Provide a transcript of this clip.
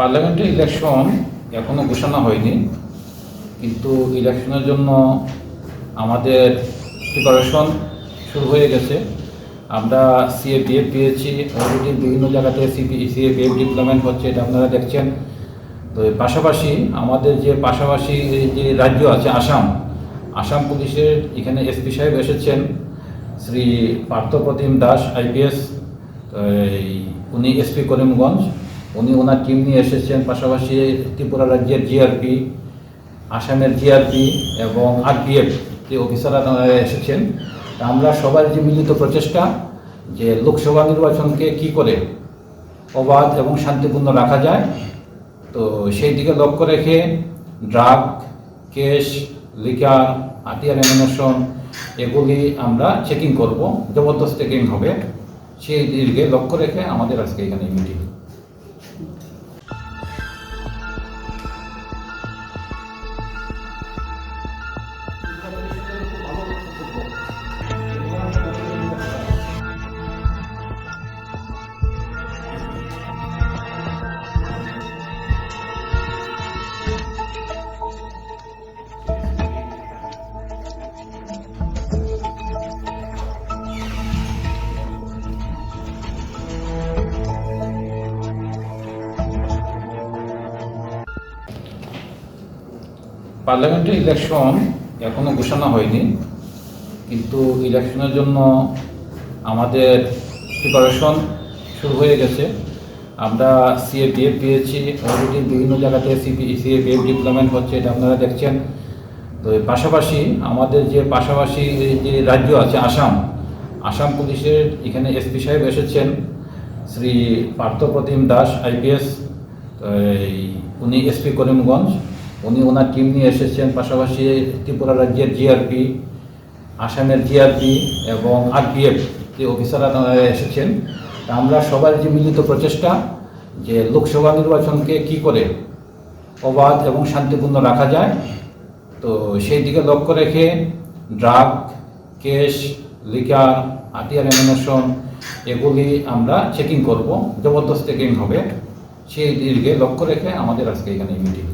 পার্লামেন্টের ইলেকশন এখনও ঘোষণা হয়নি, কিন্তু ইলেকশনের জন্য আমাদের প্রিপারেশন শুরু হয়ে গেছে। আমরা সিএপিএফ পেয়েছি অলরেডি বিভিন্ন জায়গাতে সিপি সিএপিএফ ডিপ্লয়মেন্ট হচ্ছে, এটা আপনারা দেখছেন। তো পাশাপাশি আমাদের যে পাশাপাশি যে রাজ্য আছে, আসাম আসাম পুলিশের এখানে এসপি সাহেব এসেছেন, শ্রী পার্থপ্রতিম দাস আইপিএস উনি এসপি করিমগঞ্জ। উনি ওনার টিম নিয়ে এসেছেন, পাশাপাশি ত্রিপুরা রাজ্যের জিআরপি আসামের জিআরপি এবং আরপিএফ যে অফিসাররা এসেছেন। তা আমরা সবার যে মিলিত প্রচেষ্টা যে লোকসভা নির্বাচনকে কি করে অবাধ এবং শান্তিপূর্ণ রাখা যায়, তো সেই দিকে লক্ষ্য রেখে ড্রাগ, কেস লিকার হাতিয়ার এমিনেশন এগুলি আমরা চেকিং করব, জবরদস্ত চেকিং হবে। সেই দিকে লক্ষ্য রেখে আমাদের আজকে এখানে মিটিং পার্লামেন্টের ইলেকশন এখনও ঘোষণা হয়নি, কিন্তু ইলেকশনের জন্য আমাদের প্রিপারেশন শুরু হয়ে গেছে। আমরা সিএপিএফ পেয়েছি অলরেডি বিভিন্ন জায়গাতে সিপি সিএপিএফ ডিপ্লয়মেন্ট হচ্ছে, এটা আপনারা দেখছেন। তো পাশাপাশি আমাদের যে পাশাপাশি যে রাজ্য আছে, আসাম আসাম পুলিশের এখানে এসপি সাহেব এসেছেন, শ্রী পার্থপ্রতিম দাস আইপিএস উনি এসপি করিমগঞ্জ। উনি ওনার টিম নিয়ে এসেছেন, পাশাপাশি ত্রিপুরা রাজ্যের জিআরপি আসামের জিআরপি এবং আরপিএফ যে অফিসাররা তারা এসেছেন। আমরা সবার যে মিলিত প্রচেষ্টা যে লোকসভা নির্বাচনকে কি করে অবাধ এবং শান্তিপূর্ণ রাখা যায়, তো সেই দিকে লক্ষ্য রেখে ড্রাগ, কেস লিকার হাতিয়ার এমিনেশন এগুলি আমরা চেকিং করব, জবরদস্ত চেকিং হবে। সেই দিকে লক্ষ্য রেখে আমাদের আজকে এখানে মিটিং